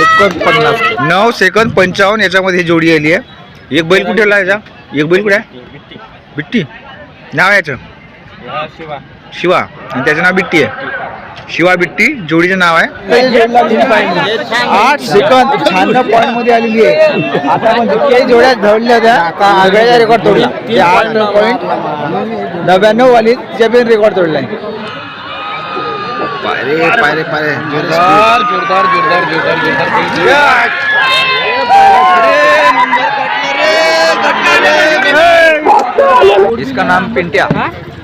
एकोणपन्नास. नऊ सेकंद पंचावन्न याच्यामध्ये जोडी आली आहे. एक बैल कुठे याचा? एक बैल कुठे आहे? बिट्टी नाव याचं? शिवा. आणि त्याचं नाव बिट्टी आहे. शिवा बिट्टी जोडीचं नाव आहे. आठ सेकंद शहाण्णव पॉईंटमध्ये आलेली आहे. आता जितक्याही जोड्या धरल्या होत्या आगळ्याचा रेकॉर्ड तोडला. ते आठ पॉईंट नव्याण्णव वाली तिच्या पण रेकॉर्ड तोडलाय. पायरे पायरे पायरे. जोरदार जोरदार जोरदार जोरदार जोरदार. इसका नाम पिंट्या.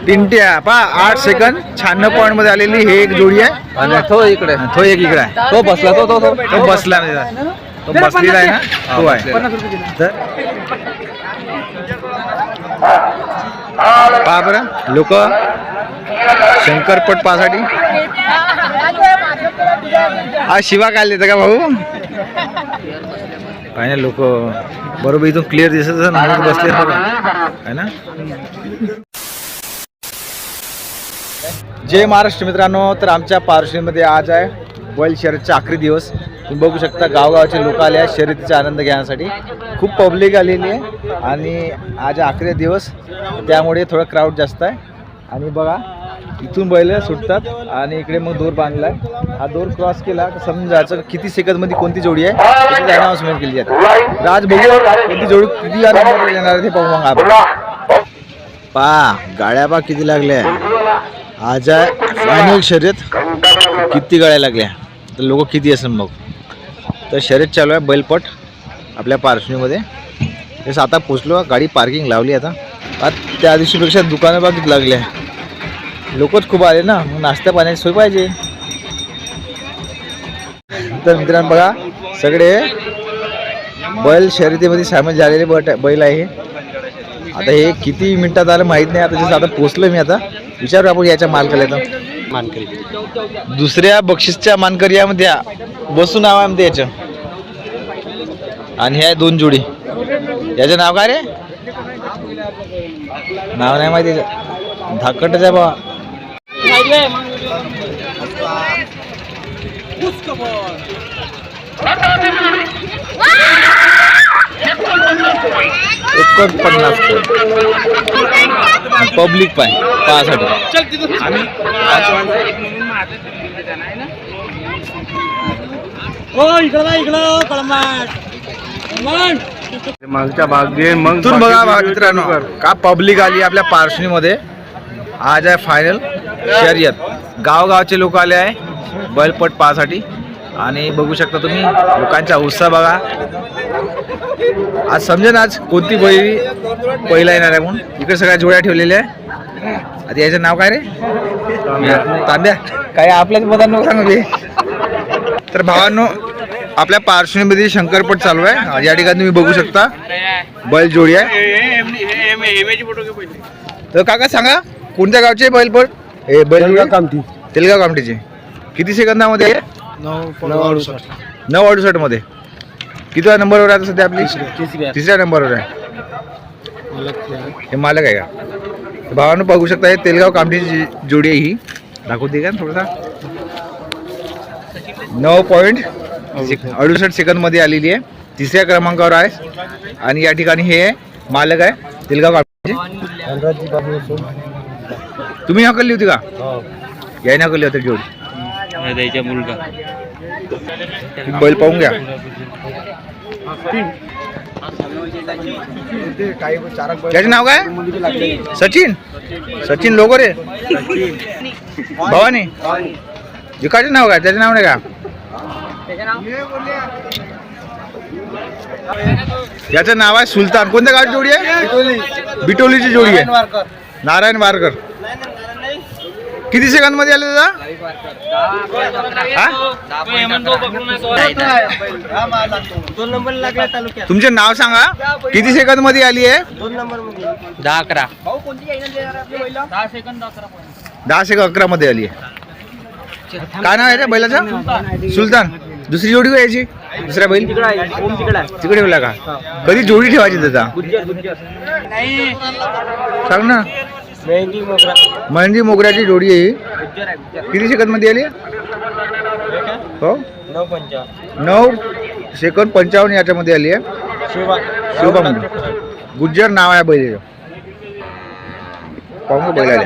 पिंट्या पा आठ सेकंद शहाण्णव पॉईंटमध्ये आलेली हे एक जोडी आहे. आणि तो इकडे. तो एक इकडे आहे. तो बसला तो तो तो. तो बसला म्हणजे तो बसलेला आहे ना? तो आहे. तर पहा बरं लोक. शंकरपट पासाठी हा शिवा काय देतं का भाऊ? काय ना लोक बरोबर इथून क्लिअर दिसत असं म्हणून बसले काय ना? जय महाराष्ट्र मित्रांनो तर आमच्या पार्श्वमध्ये आज आहे बैल शर्यतचा आखरी दिवस. तुम्ही बघू शकता गावगावचे लोक आले आहेत शर्यतीचा आनंद घेण्यासाठी. खूप पब्लिक आलेली आहे आणि आज आखरी दिवस त्यामुळे थोडं क्राऊड जास्त आहे. आणि बघा इथून बैल सुटतात आणि इकडे मग दोर बांधला हा दोर क्रॉस केला तर समजून किती सेकंदमध्ये कोणती जोडी आहे. अनाउन्समेंट केली जाते. राज बघू कोणती जोडी किती येणार आहे ते पाहू मग आपण. पा गाड्या पा किती लागल्या. आज फायनल शर्यत. किती गाड्या लागल्या. तर लोक किती असेल मग. तर शर्यत चालू आहे बैलपट आपल्या पार्श्वनीमध्ये जसं आता पोचलो गाडी पार्किंग लावली आता. आज त्या दिवशीपेक्षा दुकानं बा लागल्या. लोकच खूप आले ना मग नाश्ता पाण्याची सोय पाहिजे. तर मित्रांनो बघा सगळे बैल शर्यतीमध्ये सामील झालेले बट बैल आहे. आता हे किती मिनिटात आलं माहीत नाही आता जसं आता पोचलो मी आता. विचारू आपण याच्या मालकाला तर मानकरी. दुसऱ्या बक्षीसच्या मानकरी यामध्ये या. बसू नाव आहे म्हणते याचं. आणि हे आहे दोन जोडी. याचं नाव काय रे? नाव नाही माहिती. धाकटच आहे बा एकोणपन्नास पब्लिक पाय पाहासाठी. मागच्या भाग दे मग बघा मित्रांनो का पब्लिक आली आपल्या पार्श्वनीमध्ये आज आहे फायनल शर्यत गावगावचे लोक आले आहे बैलपट पाहासाठी आणि बघू शकता तुम्ही लोकांचा उत्साह बघा आज समजेन आज कोणती बैल पहिला येणार आहे म्हणून इकडे सगळ्या जोड्या ठेवलेल्या आहे आता याचं नाव काय रे तांब्या काय आपल्याच मतांना सांगू बे. तर भावांनो आपल्या पार्श्वभूमीमध्ये शंकरपट चालू आहे या ठिकाणी तुम्ही बघू शकता बैल जोडी आहे तर काका सांगा कोणत्या गावचे बैलपट हे बैल जोडी? कामठी. तेलगाव कामठीचे. किती सेकंदामध्ये आहे? नऊ अडुसष्ट. मध्ये. किती नंबरवर आहे आता सध्या आपली? तिसऱ्या. नंबरवर आहे. हे मालक आहे का? भावानं बघू शकता हे तेलगाव कामठीची जोडी आहे ही. दाखवते का थोडासा? नऊ पॉईंट अडुसष्ट. सेकंदमध्ये आलेली आहे. तिसऱ्या क्रमांकावर आहे. आणि या ठिकाणी हे मालक आहे तेलगाव कामठीचे. तुम्ही हकलली होती का? याने हकलली होती जोडी. द्यायचा मुलगा. बैल पाहून घ्या. त्याचे नाव काय? सचिन. सचिन लोगोरे भवानी. विकाचे नाव काय? त्याचे नाव नाही का? याचं नाव आहे सुलतान. कोणत्या गावची जोडी आहे? बिटोलीची जोडी आहे. नारायण वारकर. किती सेकंदमध्ये आले दादा? दोन नंबर लागला तालुक्यात तुमचे नाव सांगा. किती सेकंदमध्ये आली आहे? दोन नंबरमध्ये दहा अकरा. दहा सेकंद अकरा मध्ये आली आहे. काय नाव आहे रे बैलाचं? सुलतान. दुसरी जोडी का यायची दुसरा बैल? तिकडे ठेवला का? कधी जोडी ठेवायची त्याचा? सांग ना. मेहंदी मोगरा. मोगऱ्याची जोडी आहे ही. गुज्जर आहे गुज्जर किती सेकंदमध्ये आली? हो? नऊ पंचावन्न. नऊ सेकंद पंचावन्न याच्यामध्ये आली आहे. शिवा म्हणून. गुज्जर नाव आहे बैल बैल आले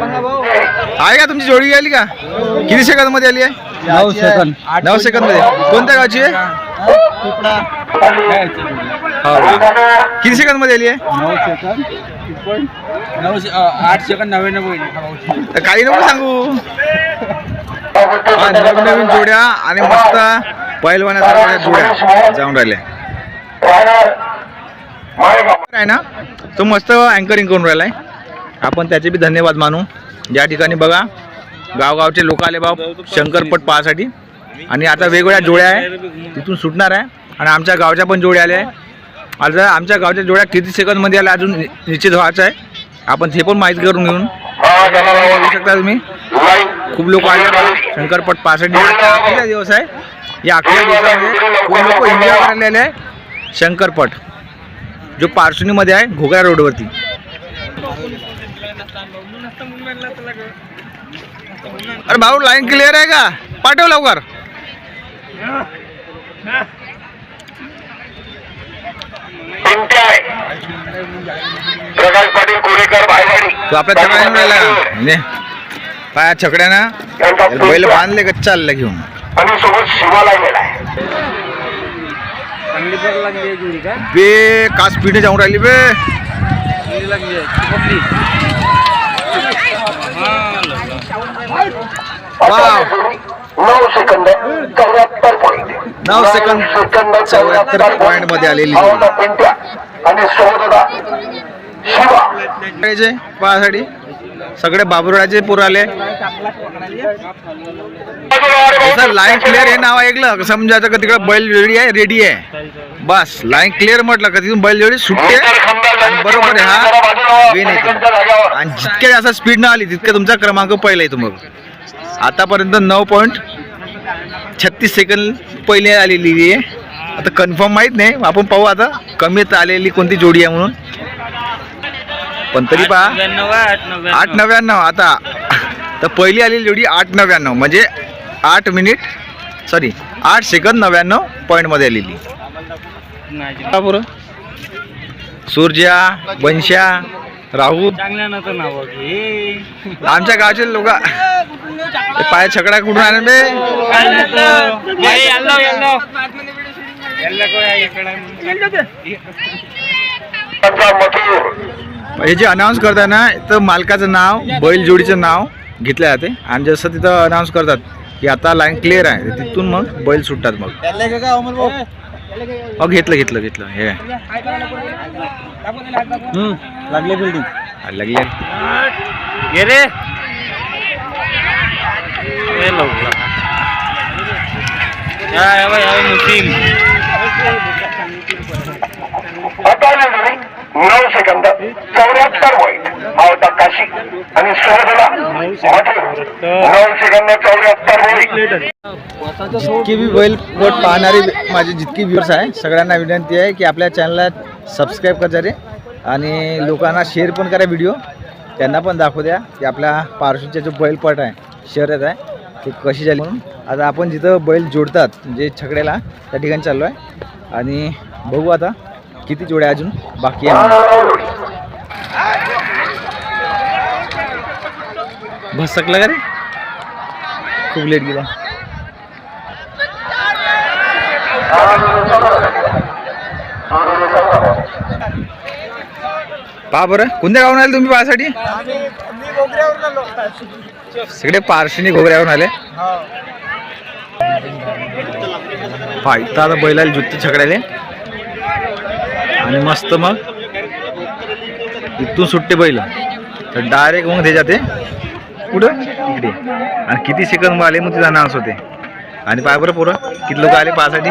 आहे का तुमची जोडी आली का? किती सेकंदमध्ये आली आहे? नऊ सेकंद. नऊ सेकंदमध्ये कोणत्या गावची आहे? का? किती सेकंद. मध्ये आली आहे आठ सेकंद नव्याण्णव काही नको सांगू. नवीन नवीन जोड्या आणि मस्त पैलवानासारख्या जोड्या जाऊन राहिल्या आहे ना? तो मस्त अँकरिंग करून राहिलाय. आपण त्याचे बी धन्यवाद मानू. या ठिकाणी बघा गावगावचे लोक आले बाब शंकरपट पाहासाठी. आणि आता वेगवेगळ्या जोड्या आहे तिथून सुटणार आहे. आणि आमच्या गावच्या पण जोड्या आल्या आहे. आता आमच्या गावच्या जोड्या किती सेकंदमध्ये आल्या अजून निश्चित व्हायचं आहे. आपण ते पण माहिती करून घेऊन. बघू शकता तुम्ही. खूप लोक आले. शंकरपट पाहासाठी आजचा दिवस आहे? या अकरा दिवसामध्ये खूप लोक एन्जॉय करायला आहे. शंकरपट जो पार्श्वनीमध्ये आहे घोगरा रोडवरती. अरे भाऊ लाईन क्लिअर आहे का? पाठव लवकर. प्रकाश पाटील कोरेकर तो आपल्या राहिला ने. पाया छकड्यानं बैल बांधले का चालला घेऊन? आणि सोबत शिवाला आहे. बे का स्पीड जाऊन राहिली बे. आहे नऊ सेकंद. पॉईंट नऊ सेकंद चौऱ्याहत्तर पॉईंटमध्ये आलेली पाहिजे पाहासाठी सगळे बाबुराचे पूर आले सर लाईन क्लिअर हे नाव ऐकलं का? समजायचं का तिकडे बैल रेडी आहे रेडी आहे. बस लाईन क्लिअर म्हटलं का? तिथून बैल जोडी सुटते. बरोबर आहे हा. वेन येते आणि जितके जास्त स्पीड न आली तितके तुमचा क्रमांक पहिला येतो मग आतापर्यंत नऊ पॉईंट छत्तीस सेकंद पहिले आलेली आहे. आता कन्फर्म माहीत नाही. आपण पाहू आता. कमीत आलेली कोणती जोडी आहे म्हणून. पण तरी पहा. आठ नव्याण्णव आता तर पहिली आलेली जोडी आठ नव्याण्णव. म्हणजे आठ मिनिट सॉरी आठ सेकंद नव्याण्णव पॉईंटमध्ये आलेली. सूर्या बनशा नाव घे आमच्या गावचे लोक पाय छकडा कुठून आले बे? हे जे अनाऊन्स करतात ना तर मालकाचं नाव बैल जोडीचं नाव घेतलं जाते आणि जसं तिथं अनाऊन्स करतात की आता लाईन क्लिअर आहे. तिथून मग बैल सुटतात मग. मग घेतलं घेतलं घेतलं. हे. लागले बिल्डिंग लागले घे रे. मुस्लिम. नऊ सेकंद चौऱ्याहत्तर पॉईंट आवता काशी आणि मथुर नऊ सेकंद चौऱ्याहत्तर पॉईंट जितकी बी बैल पोट पाहणारी माझे जितकी व्ह्यूअर्स आहे सगळ्यांना विनंती आहे की आपल्या चॅनलला सबस्क्राईब करा रे. आणि लोकांना शेअर पण करा व्हिडिओ त्यांना पण दाखवू द्या की आपल्या पार्श्वच्या जो बैलपट आहे शर्यत आहे ते कशी झाली. म्हणून आता आपण जिथं बैल जोडतात म्हणजे छकड्याला त्या ठिकाणी चाललो आहे आणि बघू आता किती जोड्या अजून बाकी आहे. भसकलं का रे? खूप लेट गेला. पहा बरं कोणत्या गावून आले तुम्ही पाहासाठी सगळे पारशिनी घोगऱ्यावरून आले. पहा इथं आता बैलाला जुत्ती छकड्याले. आणि मस्त मग इथून सुटते बैल. तर डायरेक्ट मग ते जाते. कुठं? इकडे. आणि किती सेकंद आले मग तिचा जाणार होते. आणि पाय बरं पोरं किती लोक आले पाहासाठी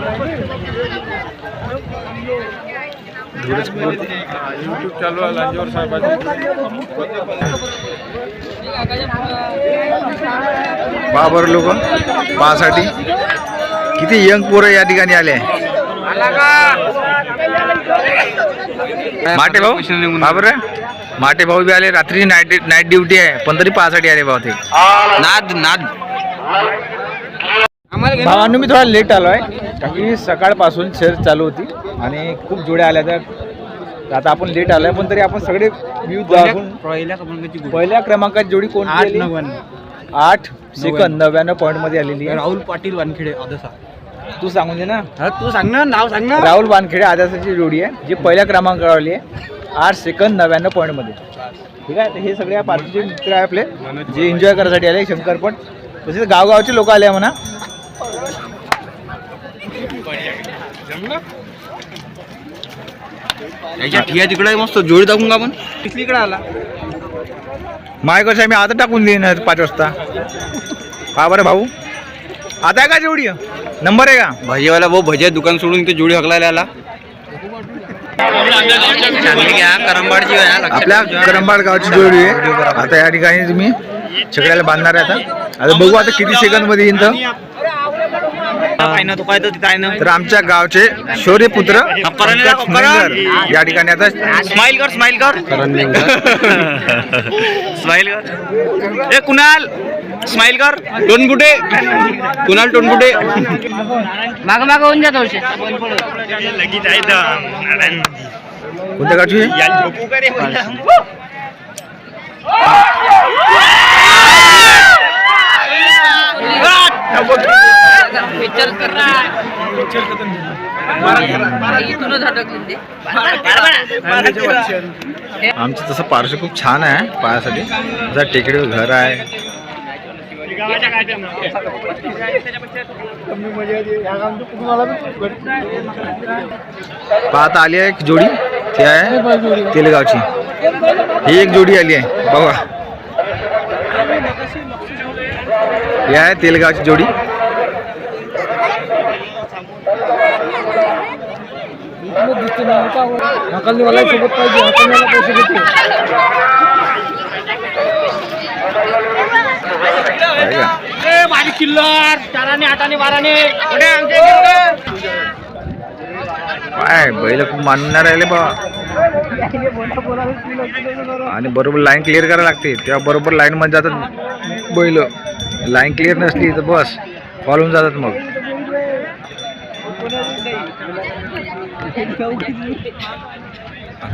युट्यूब चालू आहे लांजेवर साहेबांची बाबर लोक पाहासाठी. किती यंग पोरं या ठिकाणी आले? माटे भाऊ? बाबर माटे भाऊ बी आले. रात्री नाईट नाईट ड्युटी आहे. पण तरी पाहासाठी आले भाऊ ते. नाद नाद. भावांनो मी थोडा लेट आलो आहे कारण सकाळपासून शेअर चालू होती आणि खूप जोड्या आल्या तर आता आपण लेट आलोय पण तरी आपण सगळे व्ह्यू दाखवून पहिल्या क्रमांकात जोडी कोण आठ सेकंद नव्याण्णव. पॉईंटमध्ये आलेली आहे. राहुल पाटील वानखेडे अदसा तू सांगून दे ना. तू सांग ना नाव सांग ना. राहुल वानखेडे आदासाची जोडी आहे जी पहिल्या क्रमांकावर आली आहे. आठ सेकंद नव्याण्णव पॉईंटमध्ये. ठीक आहे? हे सगळे पार्टीचे मित्र आहे आपले जे एन्जॉय करायसाठी आले शंकर पण. तसेच गावगावचे लोक आले म्हणा. याच्या ठिया तिकडे मस्त जोडी दाखवून का आपण? इकडे आला. माय कसं मी आता टाकून देईन पाच वाजता. हा बरं भाऊ. आता आहे का जेवढी नंबर आहे का? भाजीवाला भाऊ भजे दुकान सोडून ते जोडी हकलायला आला. आपल्या करंबाड गावची जोडी आहे. आता या ठिकाणी तुम्ही सगळ्याला बांधणार आहे आता. आता बघू आता किती सेकंदमध्ये येईन तर. तर काय ना. तर आमच्या गावचे शौर्य पुत्र पंकज मेंगर या ठिकाणी आता स्माइल कर स्माइल कर. स्माइल कर. ए कुणाल? स्माइल कर. टोनबुटे कुणाल टोनबुटे माग माग होऊन जातो कोणत्या गावची पिक्चर कर इथूनच अटकली ते आमचं तसं पार्श्व खूप छान आहे पायासाठी. जर टेकडीवर घर आहे. पाहता आली आहे एक जोडी. ती आहे तेलगावची. ही एक जोडी आली आहे. बघा. ही आहे तेलगावची जोडी. आहे का? काय बैल खूप मानणार राहिले बा आणि बरोबर लाईन क्लिअर करायला लागते. तेव्हा बरोबर लाईन मध्ये जातात बैल. लाईन क्लिअर नसली तर बस. फॉलोन जातात मग.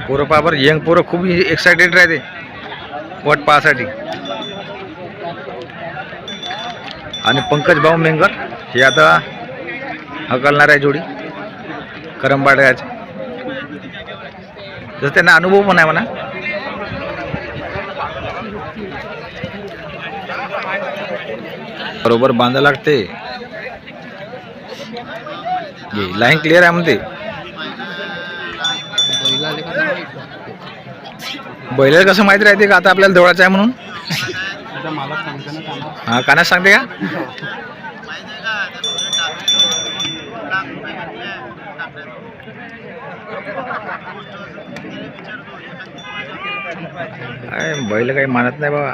पोरं पाबर यंग पोरं खूप एक्सायटेड राहते. वट पाहासाठी. आणि पंकज भाऊ मेंगर हे आता हकलणार आहे जोडी. करंबाड्याचे तसं त्यांना अनुभव पण आहे म्हणा. बरोबर बांधा लागते. लाईन क्लिअर आहे म्हणते. बैलाला कसं माहिती राहते का? आता आपल्याला जवळचं आहे म्हणून. हा कानात सांगते का? बैल काही मानत नाही बाबा.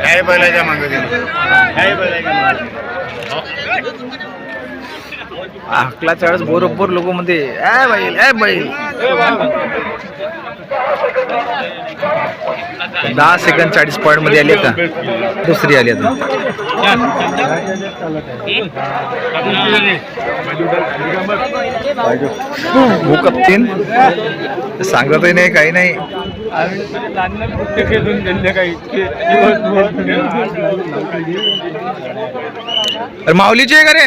काय बैलाच्या मागे काय बैलाच्या अकलाच्या वेळेस बरोबर लोक मध्ये. ए बैल ए बैल. दहा सेकंद चाळीस पॉईंटमध्ये आली का दुसरी आली आता. भूकप तीन सांगतही नाही काही नाही. अरे माऊलीची आहे का रे?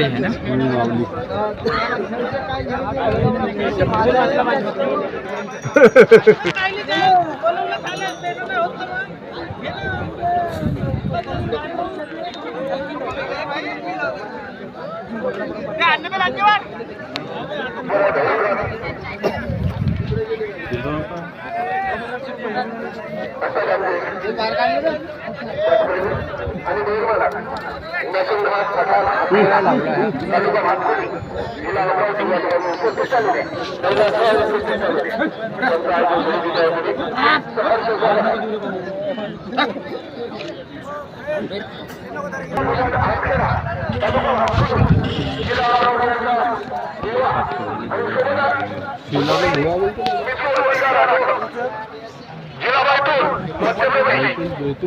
माऊलीचे वाटते ना? আমি দেখব না। মেশিন ভাত ছাড়া ভাত করি প্রতিষ্ঠা করে पॉईंट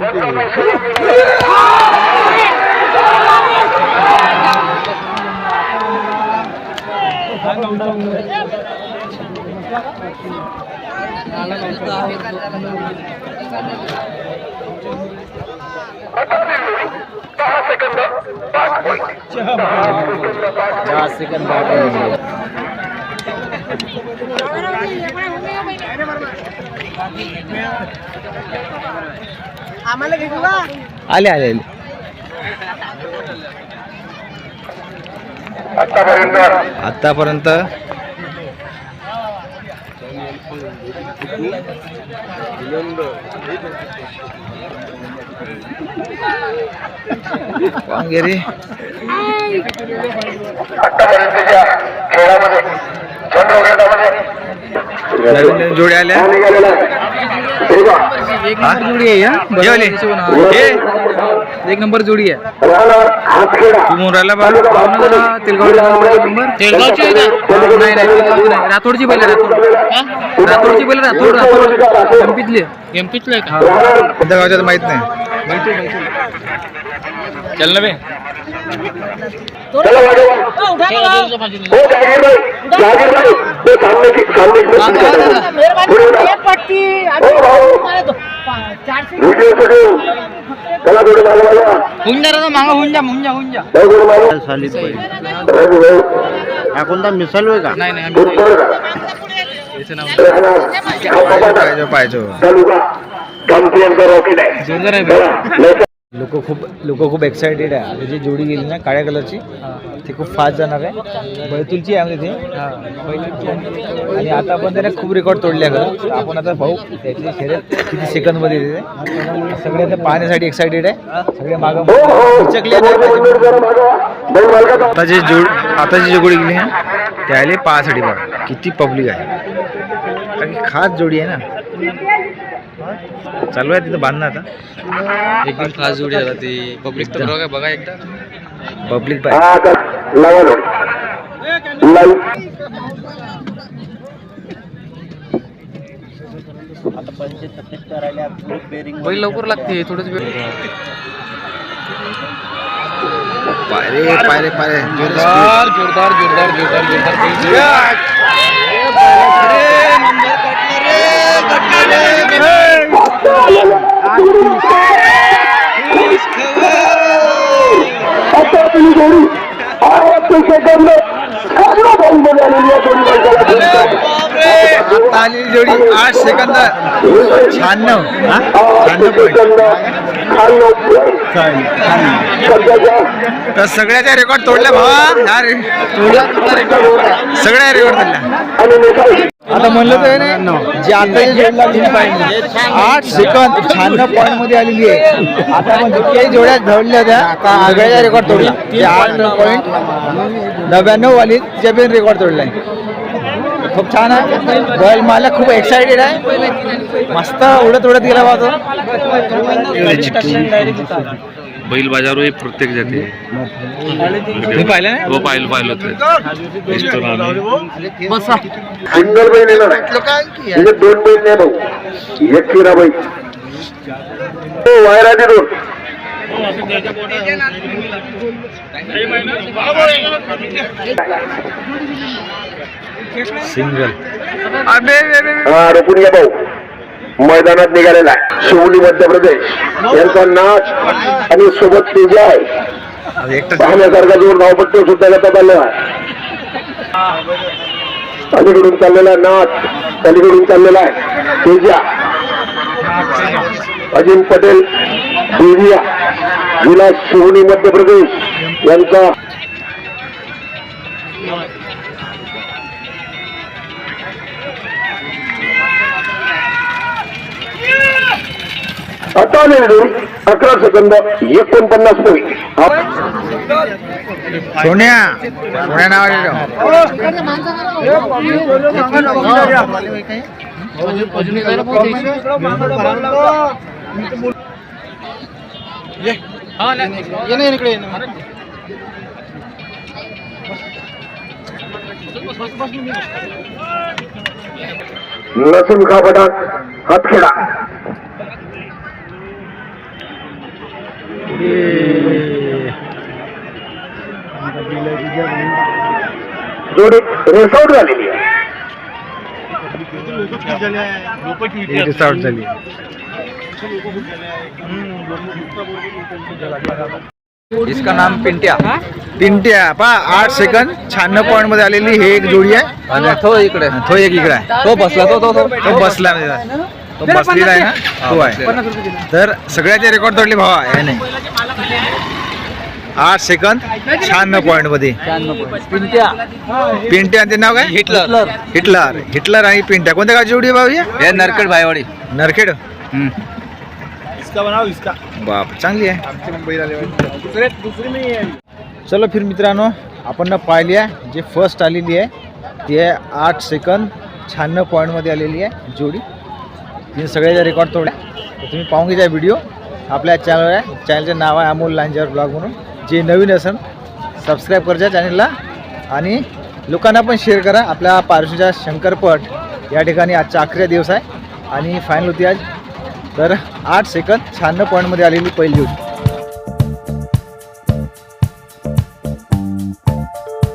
दहा सेकंद आले आले आले. आतापर्यंत आतापर्यंत वांगेरी. आतापर्यंतच्या खेळामध्ये जोड्या आल्या? एक नंबर जोडी आहे तू तेलगावची नाही राठोडची बैल आहे, राठोड राठोडची बैल आहे, राठोड राठोड. एमपीतली. एमपीतली गावच्या माहीत नाही. चल ना बे. चला वाजवा हो जागीर भाई जागीर भाई तो सामने की सामने. हो भाऊ व्हिडिओ चला थोडे भाऊ हा कोणता मिसल होय नाही नाही पाहिजे चला. लोक खूप लोक खूप एक्साइटेड आहे. आता जी जोडी गेली ना काळ्या कलरची ती खूप फास्ट जाणार आहे. बैतूलची आहे म्हणजे ती आणि आता आपण त्याने खूप रेकॉर्ड तोडले खरं आपण आता भाऊ त्याची शर्यत किती सेकंदमध्ये येते. सगळे आता पाहण्यासाठी एक्साइटेड आहे. सगळे मागं चकले आता जे जोड आता जी जोडी गेली ना ते आले पाहासाठी बघा. किती पब्लिक आहे. कारण खास जोडी आहे ना. चालू आहे तिथं बांधणं आता. एकदम खास जोडी आहे ती पब्लिक तर बघा बघा एकदा. पब्लिक हा आता. बैल लवकर लागते थोडंच वेळ. पायरे पायरे पायरे. जोरदार जोरदार जोरदार जोरदार जोरदार. सेकंद आलेली जोडी बैलाला आता आलेली जोडी आठ सेकंद शहाण्णव हा? तर सगळ्याच्या रेकॉर्ड तोडल्या भावा हा रे- सगळ्या रेकॉर्ड तोडल्या आता म्हणलं तर जे आता आठ सेकंद शहाण्णव पॉईंटमध्ये आलेली आहे. आता आपण जितक्याही जोड्या धरल्या त्या सगळ्याच्या रेकॉर्ड तोडला? आठ पॉईंट नव्याण्णव वाली तिच्या पण रेकॉर्ड तोडलाय. खूप छान आहे. बैल मला खूप एक्साइटेड आहे. मस्त उडत उडत गेला बा तो. बैल बाज़ार हे प्रत्येक जाते तुम्ही पाहिलं ना हो पाहिलं पाहिलं होतं बसा. सिंगल बैल येणार आहे. म्हणजे दोन बैल नाही भाऊ. एक किरा बैल हो, वायराचे दोन. सिंगल. हा रोखून घ्या भाऊ. मैदानात निघालेला आहे. शिवली मध्य प्रदेश. यांचा नाच आणि सोबत तेजा आहे. पाहण्यासारखा जोर धावपट्टी सुद्धा करण्यात आलेला आहे. अलीकडून चाललेला नाच अलीकडून चाललेला आहे. तेजा. अजिम पटेल देविया जिल्हा शिवनी मध्य प्रदेश यांचा आता जोडी अकरा सेकंद एकोणपन्नास पॉईंट सोन्या सोन्या खा पठाण हातखेडा. जोडी रेसआउट झालेली आहे. रिसॉर्ट झाली. इसका नाम पिंट्या. पिंट्या पा आठ सेकंद शहाण्णव पॉईंटमध्ये आलेली हे एक जोडी आहे. आणि तो इकडे. तो एक इकडे आहे. तो बसला तो तो तो. तो बसला. म्हणजे तो बसलेला आहे ना? तो आहे. तर सगळ्याचे रेकॉर्ड तोडले भावा. आहे नाही. आठ सेकंद शहाण्णव पॉईंटमध्ये. पिंट्या. पिंट्या आणि ते नाव काय? हिटलर. हिटलर. हिटलर. आणि पिंट्या. कोणत्या गावची जोडी आहे भाऊ ही? हे नरकट भाईवाडी नरखेड. बाप चांगली आहे. चलो फिर मित्रांनो आपण ना पाहिली आहे जे फर्स्ट आलेली आहे ती आहे आठ सेकंद शहाण्णव पॉईंटमध्ये आलेली आहे जोडी. मी सगळ्याच्या रेकॉर्ड तोडल्या तर तुम्ही पाहून घ्या व्हिडिओ आपल्या चॅनलवर आहे. चॅनलचं नाव आहे अमोल लांजर ब्लॉग म्हणून. जे नवीन असेल सबस्क्राईब करजा चॅनलला आणि लोकांना पण शेअर करा. आपल्या पारशीचा शंकरपट या ठिकाणी आजचा अकरा दिवस आहे. आणि फायनल होती आज. तर आठ सेकंद शहाण्णव पॉईंटमध्ये आलेली पहिली होती.